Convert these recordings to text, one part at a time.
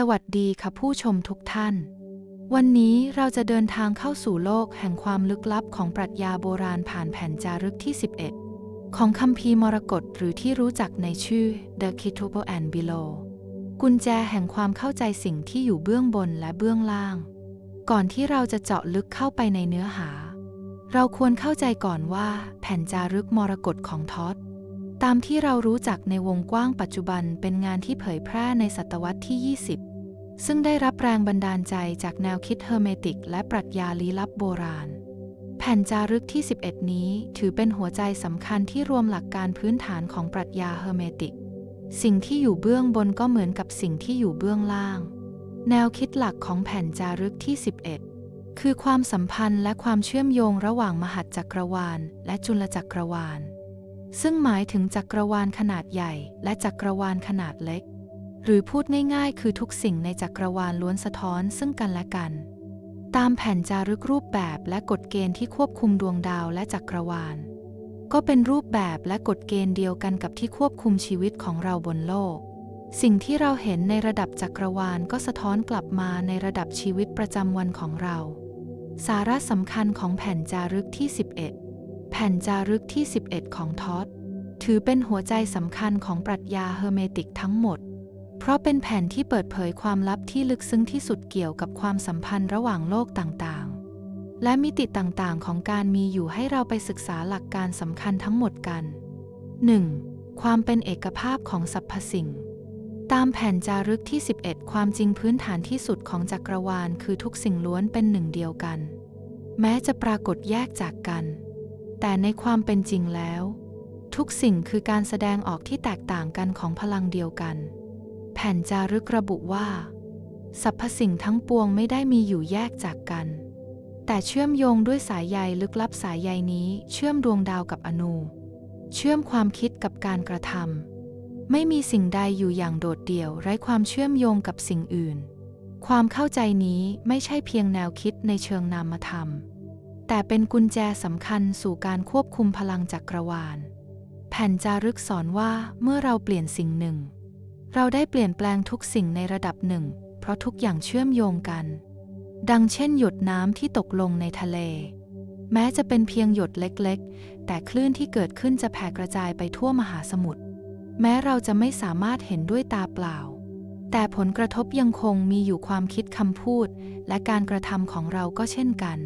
สวัสดีค่ะผู้ชมทุกท่าน วันนี้เราจะเดินทางเข้าสู่โลกแห่งความลึกลับของปรัชญาโบราณผ่านแผ่นจารึกที่ 11 ของคัมภีร์มรกตหรือที่รู้จักในชื่อ The Kitubo and Below กุญแจแห่งความเข้าใจสิ่งที่อยู่เบื้องบนและเบื้องล่าง ก่อนที่เราจะเจาะลึกเข้าไปในเนื้อหา เราควรเข้าใจก่อนว่า แผ่นจารึกมรกตของทอด ตามที่เรารู้จักในวงกว้างปัจจุบันเป็นงานที่เผยแพร่ในศตวรรษที่ 20 ซึ่งได้รับแรงบันดาลใจจากแนวคิดเฮอร์เมติก และปรัชญาลี้ลับโบราณ แผ่นจารึกที่ 11 นี้ถือเป็นหัวใจสำคัญที่รวมหลักการพื้นฐานของปรัชญาเฮอร์เมติก สิ่งที่อยู่เบื้องบนก็เหมือนกับสิ่งที่อยู่เบื้องล่าง แนวคิดหลักของแผ่นจารึกที่ 11 คือความสัมพันธ์และความเชื่อมโยงระหว่างมหัจักรวาล และจุลจักรวาล ซึ่งหมายถึงจักรวาลขนาดใหญ่ และจักรวาลขนาดเล็ก หรือพูดง่ายๆ คือทุกสิ่งในจักรวาลล้วนสะท้อนซึ่งกันและกัน ตามแผ่นจารึกรูปแบบและกฎเกณฑ์ที่ควบคุมดวงดาวและจักรวาล ก็เป็นรูปแบบและกฎเกณฑ์เดียวกันกับที่ควบคุมชีวิตของเราบนโลก สิ่งที่เราเห็นในระดับจักรวาลก็สะท้อนกลับมาในระดับชีวิตประจำวันของเรา สาระสำคัญของแผ่นจารึกที่ 11 แผ่นจารึกที่ 11 ของท็อดถือเป็นหัวใจสำคัญของปรัชญาเฮอร์เมติกทั้งหมด เพราะเป็นแผ่นที่เปิดเผยความลับที่ลึกซึ้งที่สุดเกี่ยวกับความสัมพันธ์ระหว่างโลกต่างๆ และมิติต่างๆ ของการมีอยู่ให้เราไปศึกษาหลักการสำคัญทั้งหมดกัน 1. ความเป็นเอกภาพของสรรพสิ่ง ตามแผ่นจารึกที่ 11 ความจริงพื้นฐานที่สุดของจักรวาล คือทุกสิ่งล้วนเป็นหนึ่งเดียวกัน แม้จะปรากฏแยกจากกัน แต่ในความเป็นจริงแล้ว ทุกสิ่งคือการแสดงออกที่แตกต่างกันของพลังเดียวกัน แผ่นจารึกระบุว่าสรรพสิ่งทั้งปวงไม่ได้มีอยู่แยกจากกัน แต่เชื่อมโยงด้วยสายใยลึกลับสายใยนี้เชื่อมดวงดาวกับอนู เชื่อมความคิดกับการกระทำไม่มีสิ่งใดอยู่อย่างโดดเดี่ยวไร้ความเชื่อมโยงกับสิ่งอื่น ความเข้าใจนี้ไม่ใช่เพียงแนวคิดในเชิงนามธรรม แต่เป็นกุญแจสำคัญสู่การควบคุมพลังจักรวาล แผ่นจารึกสอนว่าเมื่อเราเปลี่ยนสิ่งหนึ่ง เราได้เปลี่ยนแปลงทุกสิ่งในระดับหนึ่ง เพราะทุกอย่างเชื่อมโยงกัน ดังเช่นหยดน้ำที่ตกลงในทะเล แม้จะเป็นเพียงหยดเล็กๆ แต่คลื่นที่เกิดขึ้นจะแผ่กระจายไปทั่วมหาสมุทร แม้เราจะไม่สามารถเห็นด้วยตาเปล่า แต่ผลกระทบยังคงมีอยู่ความคิดคำพูด และการกระทำของเราก็เช่นกัน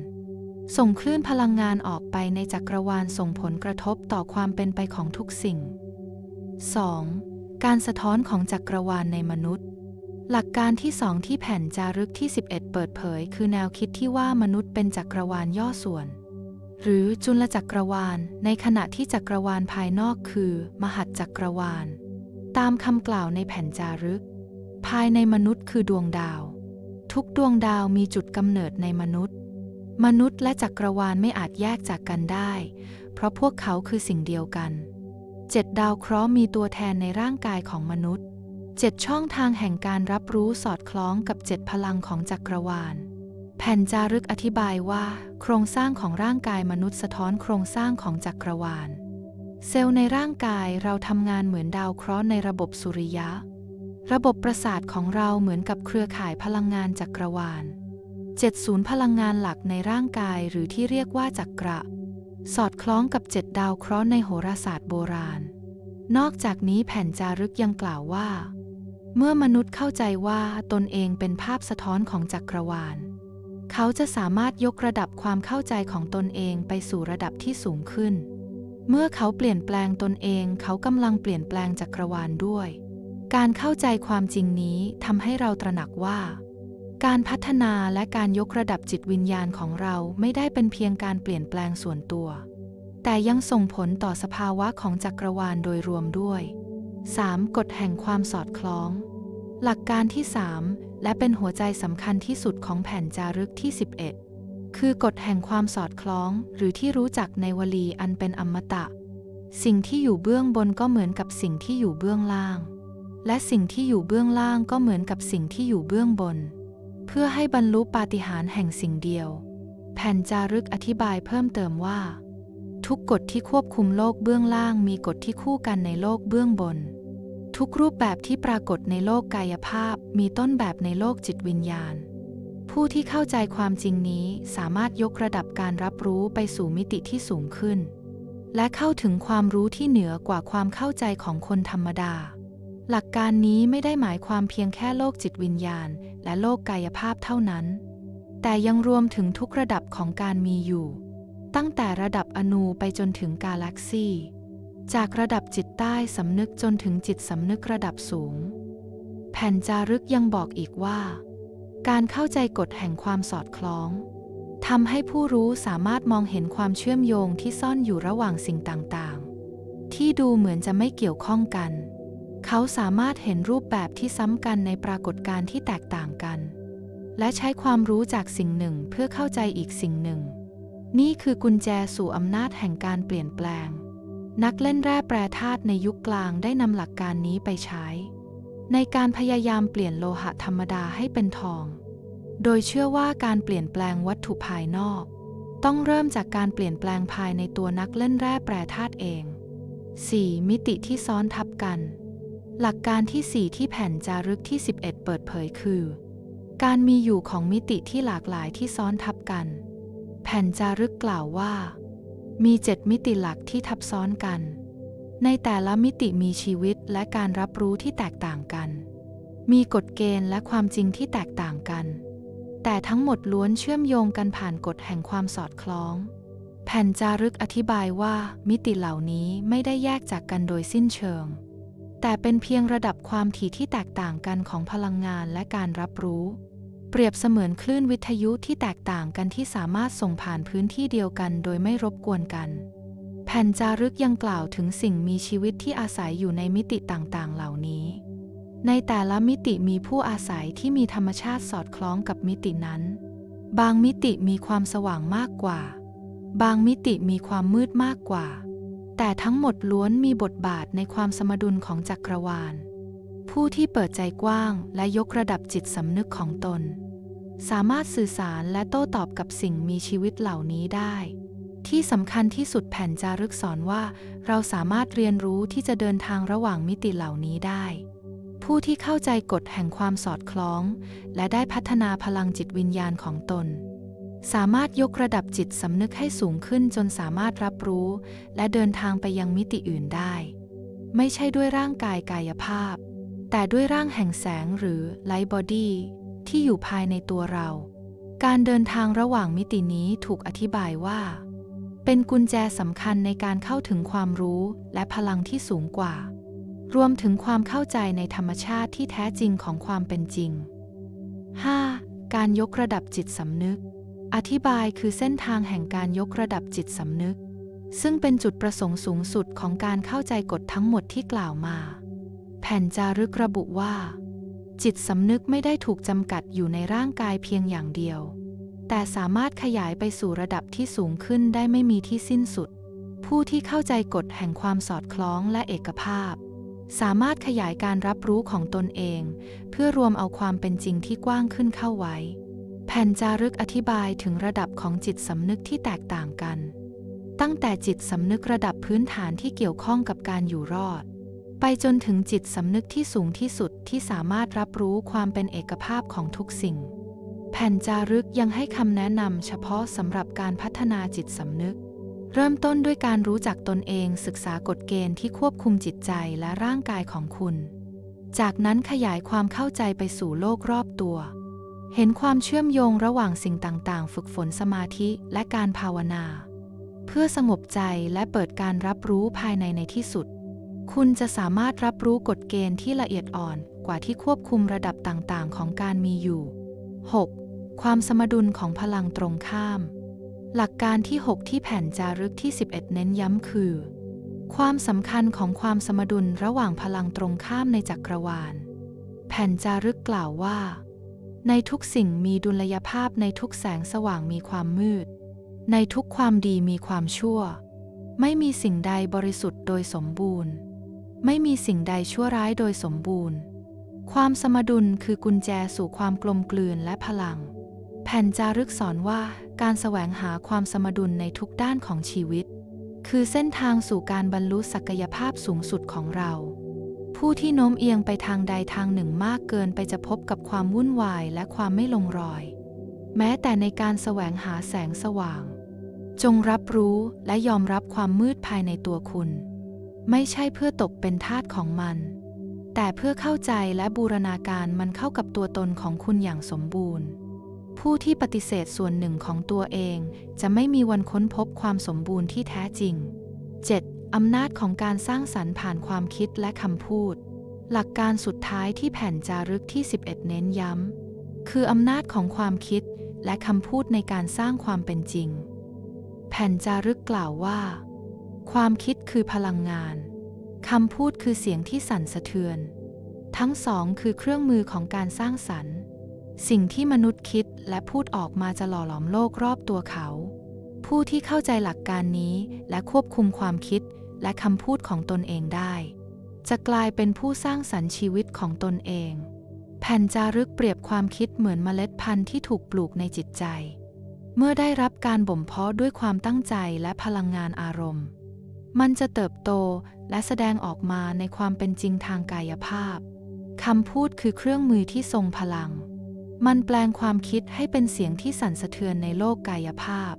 ส่งคลื่นพลังงานออกไปในจักรวาลส่งผลกระทบต่อความเป็นไปของทุกสิ่ง 2. การสะท้อนของจักรวาลในมนุษย์ หลักการที่สองที่แผ่นจารึกที่ 11 เปิดเผย คือแนวคิดที่ว่ามนุษย์เป็นจักรวาลย่อส่วน หรือจุลจักรวาล ในขณะที่จักรวาลภายนอกคือ มหัจักรวาล ตามคำกล่าวในแผ่นจารึก ภายในมนุษย์คือดวงดาว ทุกดวงดาวมีจุดกำเนิดในมนุษย์ มนุษย์และจักรวาลไม่อาจแยกจากกันได้ เพราะพวกเขาคือสิ่งเดียวกันเจ็ดดาวเคราะห์มีตัวแทนในร่างกายของมนุษย์เจ็ดช่องทางแห่งการรับรู้สอดคล้องกับเจ็ดพลังของจักรวาล แผ่นจารึกอธิบายว่า โครงสร้างของร่างกายมนุษย์สะท้อนโครงสร้างของจักรวาล เซลล์ในร่างกายเราทำงานเหมือนดาวเคราะห์ในระบบสุริยะ ระบบประสาทของเราเหมือนกับเครือข่ายพลังงานจักรวาล เจ็ดศูนย์พลังงานหลักในร่างกายหรือที่เรียกว่าจักระ สอดคล้องกับเจ็ดดาวเคราะห์ในโหราศาสตร์โบราณ นอกจากนี้แผ่นจารึกยังกล่าวว่า เมื่อมนุษย์เข้าใจว่าตนเองเป็นภาพสะท้อนของจักรวาล เขาจะสามารถยกระดับความเข้าใจของตนเองไปสู่ระดับที่สูงขึ้น เมื่อเขาเปลี่ยนแปลงตนเองเขากำลังเปลี่ยนแปลงจักรวาลด้วย การเข้าใจความจริงนี้ทำให้เราตระหนักว่า การพัฒนาและการยกระดับจิตวิญญาณของเราไม่ได้เป็นเพียงการเปลี่ยนแปลงส่วนตัว แต่ยังส่งผลต่อสภาวะของจักรวาลโดยรวมด้วย 3. กฎแห่งความสอดคล้อง หลักการที่ 3 และเป็นหัวใจสำคัญที่สุดของแผ่นจารึกที่ 11 คือกฎแห่งความสอดคล้อง หรือที่รู้จักในวลีอันเป็นอมตะ สิ่งที่อยู่เบื้องบนก็เหมือนกับสิ่งที่อยู่เบื้องล่าง และสิ่งที่อยู่เบื้องล่างก็เหมือนกับสิ่งที่อยู่เบื้องบน เพื่อให้บรรลุปาฏิหาริย์แห่งสิ่งเดียว แผ่นจารึกอธิบายเพิ่มเติมว่า ทุกกฎที่ควบคุมโลกเบื้องล่างมีกฎที่คู่กันในโลกเบื้องบนททุกรูปแบบที่ปรากฏในโลกกายภาพ มีต้นแบบในโลกจิตวิญญาณ ผู้ที่เข้าใจความจริงนี้สามารถยกระดับการรับรู้ไปสู่มิติที่สูงขึ้น และเข้าถึงความรู้ที่เหนือกว่าความเข้าใจของคนธรรมดา หลักการนี้ไม่ได้หมายความเพียงแค่โลกจิตวิญญาณ และโลกกายภาพเท่านั้น แต่ยังรวมถึงทุกระดับของการมีอยู่ ตั้งแต่ระดับอนูไปจนถึงกาแล็กซีจากระดับจิตใต้สำนึกจนถึงจิตสำนึกระดับสูง แผ่นจารึกยังบอกอีกว่า การเข้าใจกฎแห่งความสอดคล้องทำให้ผู้รู้สามารถมองเห็นความเชื่อมโยงที่ซ่อนอยู่ระหว่างสิ่งต่างๆ ที่ดูเหมือนจะไม่เกี่ยวข้องกัน เขาสามารถเห็นรูปแบบที่ซ้ำกันในปรากฏการณ์ที่แตกต่างกัน และใช้ความรู้จากสิ่งหนึ่งเพื่อเข้าใจอีกสิ่งหนึ่ง นี่คือกุญแจสู่อำนาจแห่งการเปลี่ยนแปลง นักเล่นแร่แปรธาตุในยุคกลางได้นำหลักการนี้ไปใช้ ในการพยายามเปลี่ยนโลหะธรรมดาให้เป็นทอง โดยเชื่อว่าการเปลี่ยนแปลงวัตถุภายนอก ต้องเริ่มจากการเปลี่ยนแปลงภายในตัวนักเล่นแร่แปรธาตุเอง 4. มิติที่ซ้อนทับกัน หลักการที่ 4 ที่แผ่นจารึกที่ 11 เปิดเผยคือ การมีอยู่ของมิติที่หลากหลายที่ซ้อนทับกัน แผ่นจารึกกล่าวว่า มีเจ็ดมิติหลักที่ทับซ้อนกัน ในแต่ละมิติมีชีวิตและการรับรู้ที่แตกต่างกัน มีกฎเกณฑ์และความจริงที่แตกต่างกัน แต่ทั้งหมดล้วนเชื่อมโยงกันผ่านกฎแห่งความสอดคล้อง แผ่นจารึกอธิบายว่ามิติเหล่านี้ไม่ได้แยกจากกันโดยสิ้นเชิง แต่เป็นเพียงระดับความถี่ที่แตกต่างกันของพลังงานและการรับรู้ เปรียบเสมือนคลื่นวิทยุที่แตกต่างกันที่สามารถส่งผ่านพื้นที่เดียวกันโดยไม่รบกวนกัน แผ่นจารึกยังกล่าวถึงสิ่งมีชีวิตที่อาศัยอยู่ในมิติต่างๆ เหล่านี้ ในแต่ละมิติมีผู้อาศัยที่มีธรรมชาติสอดคล้องกับมิตินั้น บางมิติมีความสว่างมากกว่า บางมิติมีความมืดมากกว่า แต่ทั้งหมดล้วนมีบทบาทในความสมดุลของจักรวาล ผู้ที่เปิดใจกว้างและยกระดับจิตสำนึกของตน สามารถสื่อสารและโต้ตอบกับสิ่งมีชีวิตเหล่านี้ได้ ที่สำคัญที่สุดแผ่นจารึกสอนว่า เราสามารถเรียนรู้ที่จะเดินทางระหว่างมิติเหล่านี้ได้ ผู้ที่เข้าใจกฎแห่งความสอดคล้อง และได้พัฒนาพลังจิตวิญญาณของตน สามารถยกระดับจิตสำนึกให้สูงขึ้นจนสามารถรับรู้ และเดินทางไปยังมิติอื่นได้ ไม่ใช่ด้วยร่างกายกายภาพ แต่ด้วยร่างแห่งแสงหรือไลท์บอดี้ที่อยู่ภายในตัวเรา การเดินทางระหว่างมิตินี้ถูกอธิบายว่า เป็นกุญแจสำคัญในการเข้าถึงความรู้และพลังที่สูงกว่า รวมถึงความเข้าใจในธรรมชาติที่แท้จริงของความเป็นจริง 5. การยกระดับจิตสำนึก อธิบายคือเส้นทางแห่งการยกระดับจิตสำนึก ซึ่งเป็นจุดประสงค์สูงสุดของการเข้าใจกฎทั้งหมดที่กล่าวมา แผ่นจารึกระบุว่า จิตสำนึกไม่ได้ถูกจำกัดอยู่ในร่างกายเพียงอย่างเดียว แต่สามารถขยายไปสู่ระดับที่สูงขึ้นได้ไม่มีที่สิ้นสุด ผู้ที่เข้าใจกฎแห่งความสอดคล้องและเอกภาพ สามารถขยายการรับรู้ของตนเอง เพื่อรวมเอาความเป็นจริงที่กว้างขึ้นเข้าไว้ แผ่นจารึกอธิบายถึงระดับของจิตสำนึกที่แตกต่างกัน ตั้งแต่จิตสำนึกระดับพื้นฐานที่เกี่ยวข้องกับการอยู่รอด ไปจนถึงจิตสำนึกที่สูงที่สุดที่สามารถรับรู้ความเป็นเอกภาพของทุกสิ่ง แผ่นจารึกยังให้คำแนะนำเฉพาะสำหรับการพัฒนาจิตสำนึก เริ่มต้นด้วยการรู้จักตนเองศึกษากฎเกณฑ์ที่ควบคุมจิตใจและร่างกายของคุณ จากนั้นขยายความเข้าใจไปสู่โลกรอบตัว เห็นความเชื่อมโยงระหว่างสิ่งต่างๆ ฝึกฝนสมาธิและการภาวนา เพื่อสงบใจและเปิดการรับรู้ภายในในที่สุด คุณจะสามารถรับรู้กฎเกณฑ์ที่ละเอียดอ่อนกว่าที่ควบคุมระดับต่างๆ ของการมีอยู่ 6. ความสมดุลของพลังตรงข้าม หลักการที่ 6 ที่แผ่นจารึกที่ 11 เน้นย้ำคือ ความสำคัญของความสมดุลระหว่างพลังตรงข้ามในจักรวาล แผ่นจารึกกล่าวว่า ในทุกสิ่งมีดุลยภาพในทุกแสงสว่างมีความมืด ในทุกความดีมีความชั่ว ไม่มีสิ่งใดบริสุทธิ์โดยสมบูรณ์ ไม่มีสิ่งใดชั่วร้ายโดยสมบูรณ์ ความสมดุลคือกุญแจสู่ความกลมกลืนและพลัง แผ่นจารึกสอนว่าการแสวงหาความสมดุลในทุกด้านของชีวิต คือเส้นทางสู่การบรรลุศักยภาพสูงสุดของเรา ผู้ที่โน้มเอียงไปทางใดทางหนึ่งมากเกินไปจะพบกับความวุ่นวายและความไม่ลงรอย แม้แต่ในการแสวงหาแสงสว่าง จงรับรู้และยอมรับความมืดภายในตัวคุณ ไม่ใช่เพื่อตกเป็นทาสของมัน แต่เพื่อเข้าใจและบูรณาการมันเข้ากับตัวตนของคุณอย่างสมบูรณ์ ผู้ที่ปฏิเสธส่วนหนึ่งของตัวเอง จะไม่มีวันค้นพบความสมบูรณ์ที่แท้จริง 7. อำนาจของการสร้างสรรค์ผ่านความคิดและคำพูด หลักการสุดท้ายที่แผ่นจารึกที่ 11 เน้นย้ำ คืออำนาจของความคิดและคำพูดในการสร้างความเป็นจริง แผ่นจารึกกล่าวว่า ความคิดคือพลังงาน คำพูดคือเสียงที่สั่นสะเทือน ทั้งสองคือเครื่องมือของการสร้างสรรค์ สิ่งที่มนุษย์คิดและพูดออกมาจะหล่อหลอมโลกรอบตัวเขา ผู้ที่เข้าใจหลักการนี้และควบคุมความคิด และคำพูดของตนเองได้ จะกลายเป็นผู้สร้างสรรค์ชีวิตของตนเอง แผ่นจารึกเปรียบความคิดเหมือนเมล็ดพันธุ์ที่ถูกปลูกในจิตใจ เมื่อได้รับการบ่มเพาะด้วยความตั้งใจและพลังงานอารมณ์ มันจะเติบโตและแสดงออกมาในความเป็นจริงทางกายภาพคำพูดคือเครื่องมือที่ทรงพลัง มันแปลงความคิดให้เป็นเสียงที่สั่นสะเทือนในโลกกายภาพ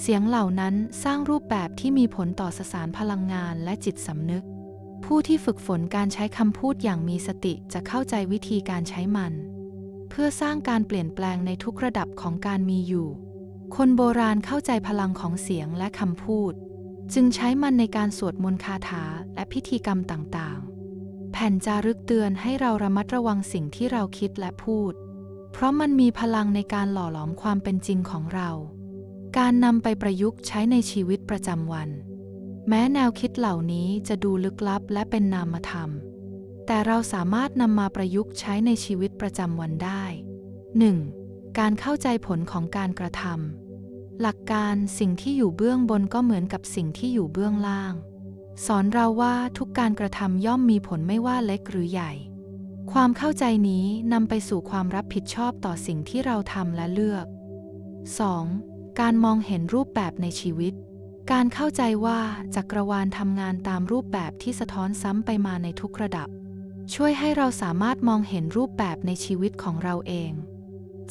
เสียงเหล่านั้นสร้างรูปแบบที่มีผลต่อสสารพลังงานและจิตสำนึก ผู้ที่ฝึกฝนการใช้คำพูดอย่างมีสติจะเข้าใจวิธีการใช้มัน เพื่อสร้างการเปลี่ยนแปลงในทุกระดับของการมีอยู่ คนโบราณเข้าใจพลังของเสียงและคำพูด จึงใช้มันในการสวดมนต์คาถาและพิธีกรรมต่างๆ แผ่นจารึกเตือนให้เราระมัดระวังสิ่งที่เราคิดและพูด เพราะมันมีพลังในการหล่อหลอมความเป็นจริงของเรา การนำไปประยุกต์ใช้ในชีวิตประจำวัน แม้แนวคิดเหล่านี้จะดูลึกลับและเป็นนามธรรม แต่เราสามารถนำมาประยุกต์ใช้ในชีวิตประจำวันได้ 1. การเข้าใจผลของการกระทำหลักการสิ่งที่อยู่เบื้องบนก็เหมือนกับสิ่งที่อยู่เบื้องล่าง สอนเราว่าทุกการกระทำย่อมมีผลไม่ว่าเล็กหรือใหญ่ ความเข้าใจนี้นำไปสู่ความรับผิดชอบต่อสิ่งที่เราทำและเลือก 2. การมองเห็นรูปแบบในชีวิต การเข้าใจว่าจักรวาลทำงานตามรูปแบบที่สะท้อนซ้ำไปมาในทุกระดับ ช่วยให้เราสามารถมองเห็นรูปแบบในชีวิตของเราเอง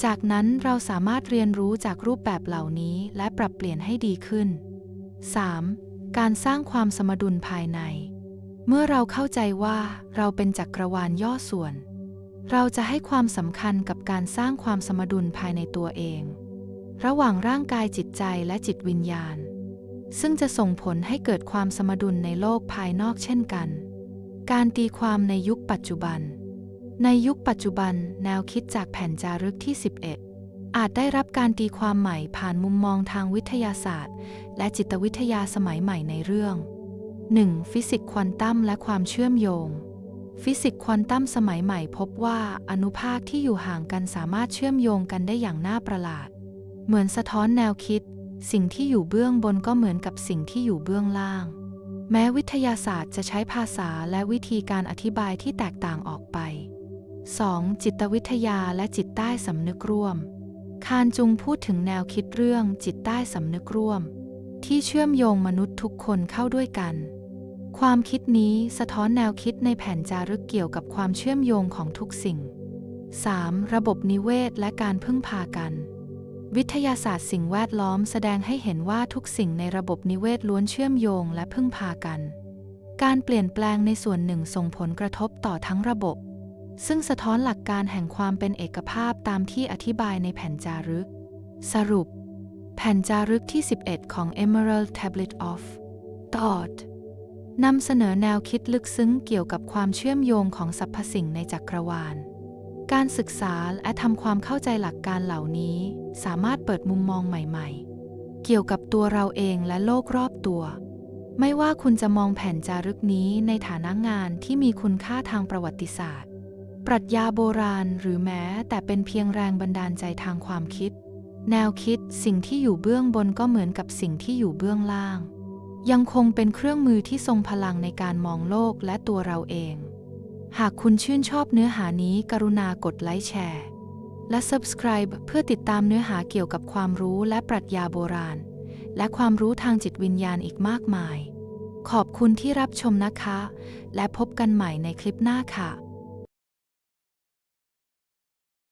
จากนั้นเราสามารถเรียนรู้จากรูปแบบเหล่านี้และปรับเปลี่ยนให้ดีขึ้น 3. การสร้างความสมดุลภายใน เมื่อเราเข้าใจว่าเราเป็นจักรวาลย่อส่วน เราจะให้ความสำคัญกับการสร้างความสมดุลภายในตัวเอง ระหว่างร่างกายจิตใจและจิตวิญญาณ ซึ่งจะส่งผลให้เกิดความสมดุลในโลกภายนอกเช่นกัน การตีความในยุคปัจจุบัน ในยุคปัจจุบันแนวคิดจากแผ่นจารึกที่ 11 อาจได้รับการตีความใหม่ผ่านมุมมองทางวิทยาศาสตร์ และจิตวิทยาสมัยใหม่ในเรื่อง 1. ฟิสิกส์ควอนตัมและความเชื่อมโยงฟิสิกส์ควอนตัมสมัยใหม่พบว่าอนุภาคที่อยู่ห่างกันสามารถเชื่อมโยงกันได้อย่างน่าประหลาด เหมือนสะท้อนแนวคิด สิ่งที่อยู่เบื้องบนก็เหมือนกับสิ่งที่อยู่เบื้องล่าง แม้วิทยาศาสตร์จะใช้ภาษาและวิธีการอธิบายที่แตกต่างออกไป 2. จิตวิทยาและจิตใต้สำนึกร่วม คานจุงพูดถึงแนวคิดเรื่องจิตใต้สำนึกร่วม ที่เชื่อมโยงมนุษย์ทุกคนเข้าด้วยกัน ความคิดนี้สะท้อนแนวคิดในแผ่นจารึกเกี่ยวกับความเชื่อมโยงของทุกสิ่ง 3. ระบบนิเวศและการพึ่งพากัน วิทยาศาสตร์สิ่งแวดล้อมแสดงให้เห็นว่าทุกสิ่งในระบบนิเวศล้วนเชื่อมโยงและพึ่งพากัน การเปลี่ยนแปลงในส่วนหนึ่งส่งผลกระทบต่อทั้งระบบ ซึ่งสะท้อนหลักการแห่งความเป็นเอกภาพตามที่อธิบายในแผ่นจารึก สรุป แผ่นจารึกที่ 11 ของ Emerald Tablet of Thought นำเสนอแนวคิดลึกซึ้งเกี่ยวกับความเชื่อมโยงของสรรพสิ่งในจักรวาล การศึกษาและทำความเข้าใจหลักการเหล่านี้ สามารถเปิดมุมมองใหม่ ๆ เกี่ยวกับตัวเราเองและโลกรอบตัว ไม่ว่าคุณจะมองแผ่นจารึกนี้ในฐานะงานที่มีคุณค่าทางประวัติศาสตร์ ปรัชญาโบราณหรือแม้แต่เป็นเพียงแรงบันดาลใจทางความคิด แนวคิดสิ่งที่อยู่เบื้องบนก็เหมือนกับสิ่งที่อยู่เบื้องล่าง ยังคงเป็นเครื่องมือที่ทรงพลังในการมองโลกและตัวเราเอง หากคุณชื่นชอบเนื้อหานี้กรุณากดไลค์แชร์ และ Subscribe เพื่อติดตามเนื้อหาเกี่ยวกับความรู้และปรัชญาโบราณ และความรู้ทางจิตวิญญาณอีกมากมาย ขอบคุณที่รับชมนะคะ และพบกันใหม่ในคลิปหน้าค่ะ